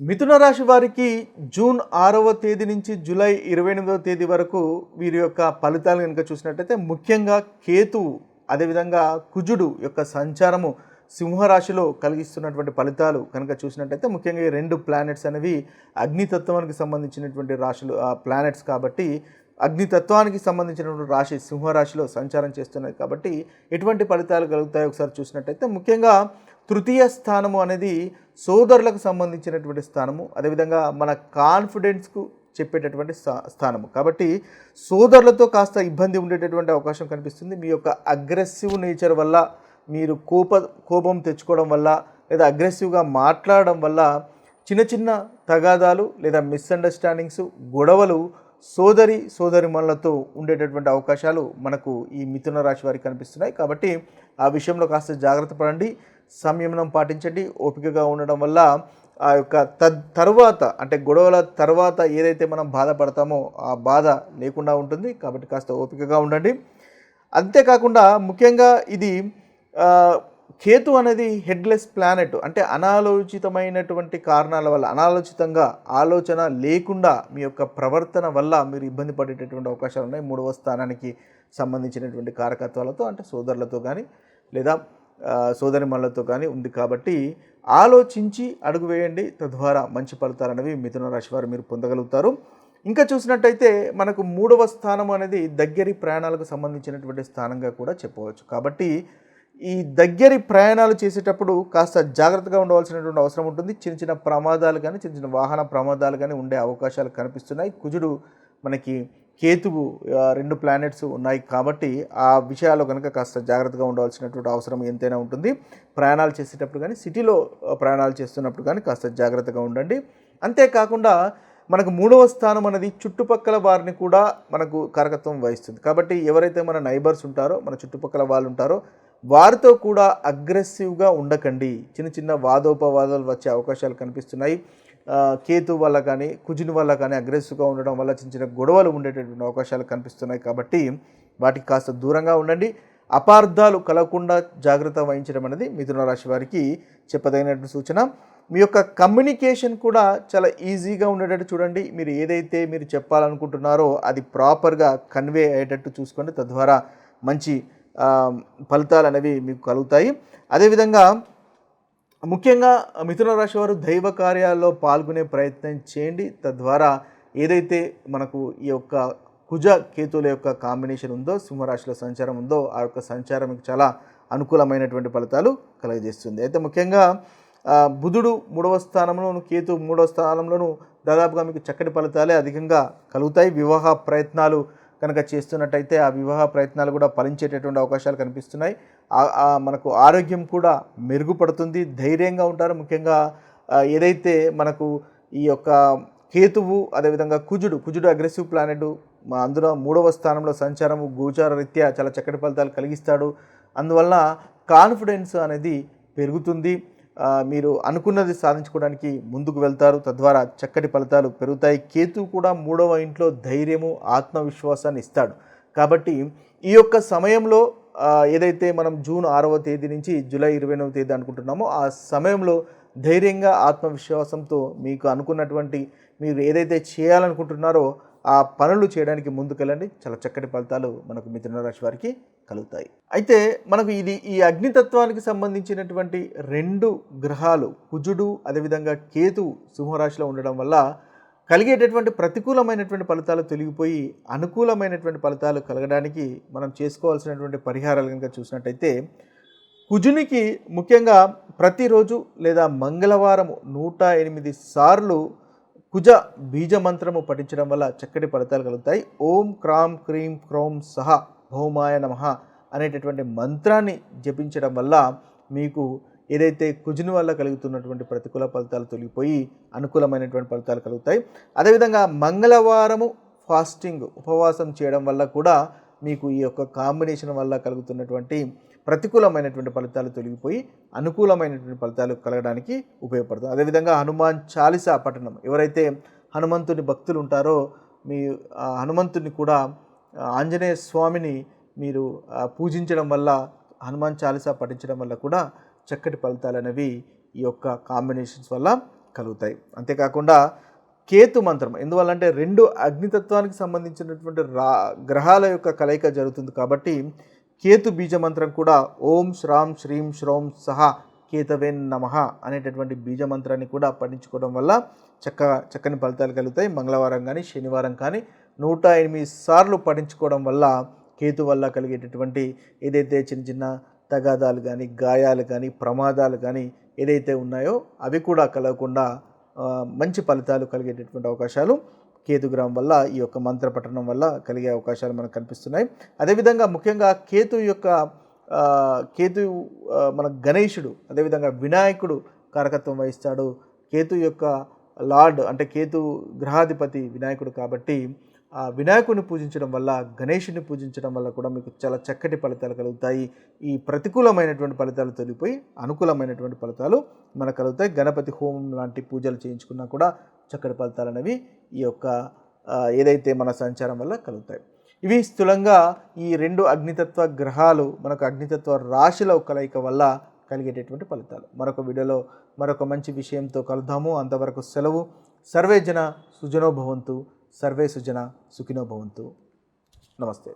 మిథున రాశి వారికి జూన్ ఆరవ తేదీ నుంచి జూలై ఇరవై ఎనిమిదవ తేదీ వరకు వీరి యొక్క ఫలితాలు కనుక చూసినట్టయితే ముఖ్యంగా కేతు అదేవిధంగా కుజుడు యొక్క సంచారము సింహరాశిలో కలిగిస్తున్నటువంటి ఫలితాలు కనుక చూసినట్టయితే ముఖ్యంగా ఈ రెండు ప్లానెట్స్ అనేవి అగ్నితత్వానికి సంబంధించినటువంటి రాశులు ఆ ప్లానెట్స్ కాబట్టి అగ్నితత్వానికి సంబంధించినటువంటి రాశి సింహరాశిలో సంచారం చేస్తున్నది. కాబట్టి ఎటువంటి ఫలితాలు కలుగుతాయో ఒకసారి చూసినట్టయితే ముఖ్యంగా తృతీయ స్థానము అనేది సోదరులకు సంబంధించినటువంటి స్థానము. అదేవిధంగా మన కాన్ఫిడెన్స్కు చెప్పేటటువంటి స్థా- స్థానము. కాబట్టి సోదరులతో కాస్త ఇబ్బంది ఉండేటటువంటి అవకాశం కనిపిస్తుంది. మీ యొక్క అగ్రెసివ్ నేచర్ వల్ల మీరు కోప కోపం తెచ్చుకోవడం వల్ల లేదా అగ్రెసివ్గా మాట్లాడడం వల్ల చిన్న చిన్న తగాదాలు లేదా మిస్అండర్స్టాండింగ్స్ గొడవలు సోదరి సోదరిమణులతో ఉండేటటువంటి అవకాశాలు మనకు ఈ మిథున రాశి వారికి కనిపిస్తున్నాయి. కాబట్టి ఆ విషయంలో కాస్త జాగ్రత్త పడండి సంయమనం పాటించండి. ఓపికగా ఉండడం వల్ల ఆ యొక్క తద్ తర్వాత అంటే గొడవల తర్వాత ఏదైతే మనం బాధపడతామో ఆ బాధ లేకుండా ఉంటుంది. కాబట్టి కాస్త ఓపికగా ఉండండి. అంతేకాకుండా ముఖ్యంగా ఇది కేతు అనేది హెడ్లెస్ ప్లానెట్ అంటే అనాలోచితమైనటువంటి కారణాల వల్ల అనాలోచితంగా ఆలోచన లేకుండా మీ యొక్క ప్రవర్తన వల్ల మీరు ఇబ్బంది పడేటటువంటి అవకాశాలు ఉన్నాయి. మూడవ స్థానానికి సంబంధించినటువంటి కారకత్వాలతో అంటే సోదరులతో కానీ లేదా ఆ, సోదరిమణులతో కానీ ఉంది కాబట్టి ఆలోచించి అడుగు వేయండి. తద్వారా మంచి ఫలితాలు అనేవి మిథున రాశి వారు మీరు పొందగలుగుతారు. ఇంకా చూసినట్టయితే మనకు మూడవ స్థానం అనేది దగ్గరి ప్రయాణాలకు సంబంధించినటువంటి స్థానంగా కూడా చెప్పవచ్చు. కాబట్టి ఈ దగ్గరి ప్రయాణాలు చేసేటప్పుడు కాస్త జాగ్రత్తగా ఉండవలసినటువంటి అవసరం ఉంటుంది. చిన్న చిన్న ప్రమాదాలు కానీ చిన్న చిన్న వాహన ప్రమాదాలు కానీ ఉండే అవకాశాలు కనిపిస్తున్నాయి. కుజుడు మనకి కేతువు రెండు ప్లానెట్స్ ఉన్నాయి కాబట్టి ఆ విషయాల్లో కనుక కాస్త జాగ్రత్తగా ఉండవలసినటువంటి అవసరం ఎంతైనా ఉంటుంది. ప్రయాణాలు చేసేటప్పుడు కానీ సిటీలో ప్రయాణాలు చేస్తున్నప్పుడు కానీ కాస్త జాగ్రత్తగా ఉండండి. అంతేకాకుండా మనకు మూడవ స్థానం అనేది చుట్టుపక్కల వారిని కూడా మనకు కారకత్వం వహిస్తుంది. కాబట్టి ఎవరైతే మన నైబర్స్ ఉంటారో మన చుట్టుపక్కల వాళ్ళు ఉంటారో వారితో కూడా అగ్రెసివ్గా ఉండకండి. చిన్న చిన్న వాదోపవాదాలు వచ్చే అవకాశాలు కనిపిస్తున్నాయి. కేతు వల్ల కానీ కుజుని వల్ల కానీ అగ్రెసివ్గా ఉండడం వల్ల చిన్న చిన్న గొడవలు ఉండేటటువంటి అవకాశాలు కనిపిస్తున్నాయి కాబట్టి వాటికి కాస్త దూరంగా ఉండండి. అపార్థాలు కలగకుండా జాగ్రత్త వహించడం అనేది మిథున రాశి వారికి చెప్పదగినటువంటి సూచన. మీ యొక్క కమ్యూనికేషన్ కూడా చాలా ఈజీగా ఉండేటట్టు చూడండి. మీరు ఏదైతే మీరు చెప్పాలనుకుంటున్నారో అది ప్రాపర్గా కన్వే అయ్యేటట్టు చూసుకోండి. తద్వారా మంచి ఫలితాలు అనేవి మీకు కలుగుతాయి. అదేవిధంగా ముఖ్యంగా మిథున రాశి వారు దైవ కార్యాల్లో పాల్గొనే ప్రయత్నం చేయండి. తద్వారా ఏదైతే మనకు ఈ యొక్క కుజ కేతువుల యొక్క కాంబినేషన్ ఉందో సింహరాశిలో సంచారం ఉందో ఆ యొక్క సంచారం మీకు చాలా అనుకూలమైనటువంటి ఫలితాలు కలగజేస్తుంది. అయితే ముఖ్యంగా బుధుడు మూడవ స్థానంలోను కేతు మూడవ స్థానంలోను దాదాపుగా మీకు చక్కటి ఫలితాలే అధికంగా కలుగుతాయి. వివాహ ప్రయత్నాలు కనుక చేస్తున్నట్టయితే ఆ వివాహ ప్రయత్నాలు కూడా ఫలించేటటువంటి అవకాశాలు కనిపిస్తున్నాయి. మనకు ఆరోగ్యం కూడా మెరుగుపడుతుంది. ధైర్యంగా ఉంటారు. ముఖ్యంగా ఏదైతే మనకు ఈ యొక్క కేతువు అదేవిధంగా కుజుడు కుజుడు అగ్రెసివ్ ప్లానెట్ మా అందులో మూడవ స్థానంలో సంచారము గోచార రీత్యా చాలా చక్కటి ఫలితాలు కలిగిస్తాడు. అందువల్ల కాన్ఫిడెన్స్ అనేది పెరుగుతుంది. మీరు అనుకున్నది సాధించుకోవడానికి ముందుకు వెళ్తారు. తద్వారా చక్కటి ఫలితాలు పెరుగుతాయి. కేతు కూడా మూడవ ఇంట్లో ధైర్యము ఆత్మవిశ్వాసాన్ని ఇస్తాడు. కాబట్టి ఈ యొక్క సమయంలో ఏదైతే మనం జూన్ ఆరవ తేదీ నుంచి జూలై ఇరవై ఎనవ తేదీ అనుకుంటున్నామో ఆ సమయంలో ధైర్యంగా ఆత్మవిశ్వాసంతో మీకు అనుకున్నటువంటి మీరు ఏదైతే చేయాలనుకుంటున్నారో ఆ పనులు చేయడానికి ముందుకెళ్ళండి. చాలా చక్కటి ఫలితాలు మనకు మిథున రాశి వారికి కలుగుతాయి. అయితే మనకు ఇది ఈ అగ్నితత్వానికి సంబంధించినటువంటి రెండు గ్రహాలు కుజుడు అదేవిధంగా కేతు సింహరాశిలో ఉండడం వల్ల కలిగేటటువంటి ప్రతికూలమైనటువంటి ఫలితాలు తొలగిపోయి అనుకూలమైనటువంటి ఫలితాలు కలగడానికి మనం చేసుకోవాల్సినటువంటి పరిహారాలు కనుక చూసినట్టయితే కుజునికి ముఖ్యంగా ప్రతిరోజు లేదా మంగళవారం నూట ఎనిమిది సార్లు కుజ బీజ మంత్రము పఠించడం వల్ల చక్కటి ఫలితాలు కలుగుతాయి. ఓం క్రాం క్రీం క్రోం సహ భౌమాయ నమః అనేటటువంటి మంత్రాన్ని జపించడం వల్ల మీకు ఏదైతే కుజుని వల్ల కలుగుతున్నటువంటి ప్రతికూల ఫలితాలు తొలగిపోయి అనుకూలమైనటువంటి ఫలితాలు కలుగుతాయి. అదేవిధంగా మంగళవారము ఫాస్టింగ్ ఉపవాసం చేయడం వల్ల కూడా మీకు ఈ యొక్క కాంబినేషన్ వల్ల కలుగుతున్నటువంటి ప్రతికూలమైనటువంటి ఫలితాలు తొలగిపోయి అనుకూలమైనటువంటి ఫలితాలు కలగడానికి ఉపయోగపడుతుంది అదేవిధంగా హనుమాన్ చాలీసా పఠనం ఎవరైతే హనుమంతుని భక్తులు ఉంటారో మీ హనుమంతుని కూడా ఆంజనేయ స్వామిని మీరు పూజించడం వల్ల హనుమాన్ చాలీసా పఠించడం వల్ల కూడా చక్కటి ఫలితాలు అనేవి ఈ యొక్క కాంబినేషన్స్ వల్ల కలుగుతాయి. అంతేకాకుండా కేతు మంత్రం ఎందువల్లంటే రెండు అగ్నితత్వానికి సంబంధించినటువంటి రా గ్రహాల యొక్క కలయిక జరుగుతుంది కాబట్టి కేతు బీజ మంత్రం కూడా ఓం శ్రాం శ్రీం శ్రోం సహ కేతవేన్ నమః అనేటటువంటి బీజ మంత్రాన్ని కూడా పఠించుకోవడం వల్ల చక్క చక్కని ఫలితాలు కలుగుతాయి. మంగళవారం కానీ శనివారం కానీ నూట ఎనిమిది సార్లు పఠించుకోవడం వల్ల కేతు వల్ల కలిగేటటువంటి ఏదైతే చిన్న చిన్న తగాదాలు కానీ గాయాలు కానీ ప్రమాదాలు కానీ ఏదైతే ఉన్నాయో అవి కూడా కలగకుండా మంచి ఫలితాలు కలిగేటటువంటి అవకాశాలు కేతుగ్రహం వల్ల ఈ యొక్క మంత్ర పఠనం వల్ల కలిగే అవకాశాలు మనకు కనిపిస్తున్నాయి. అదేవిధంగా ముఖ్యంగా కేతు యొక్క కేతు మన గణేశుడు అదేవిధంగా వినాయకుడు కారకత్వం వహిస్తాడు. కేతు యొక్క లార్డ్ అంటే కేతు గ్రహాధిపతి వినాయకుడు కాబట్టి ఆ వినాయకుడిని పూజించడం వల్ల గణేషుని పూజించడం వల్ల కూడా మీకు చాలా చక్కటి ఫలితాలు కలుగుతాయి. ఈ ప్రతికూలమైనటువంటి ఫలితాలు తొలిపోయి అనుకూలమైనటువంటి ఫలితాలు మనకు కలుగుతాయి. గణపతి హోమం లాంటి పూజలు చేయించుకున్నా కూడా చక్కటి ఫలితాలు అనేవి ఈ యొక్క ఏదైతే మన సంచారం వల్ల కలుగుతాయి. ఇవి స్థూలంగా ఈ రెండు అగ్నితత్వ గ్రహాలు మనకు అగ్నితత్వ రాశుల కలయిక వల్ల కలిగేటటువంటి ఫలితాలు. మరొక వీడియోలో మరొక మంచి విషయంతో కలుద్దాము. అంతవరకు సెలవు. సర్వే జన సుజనోభవంతు సర్వే సుజన సుఖినో భవంతు. నమస్తే.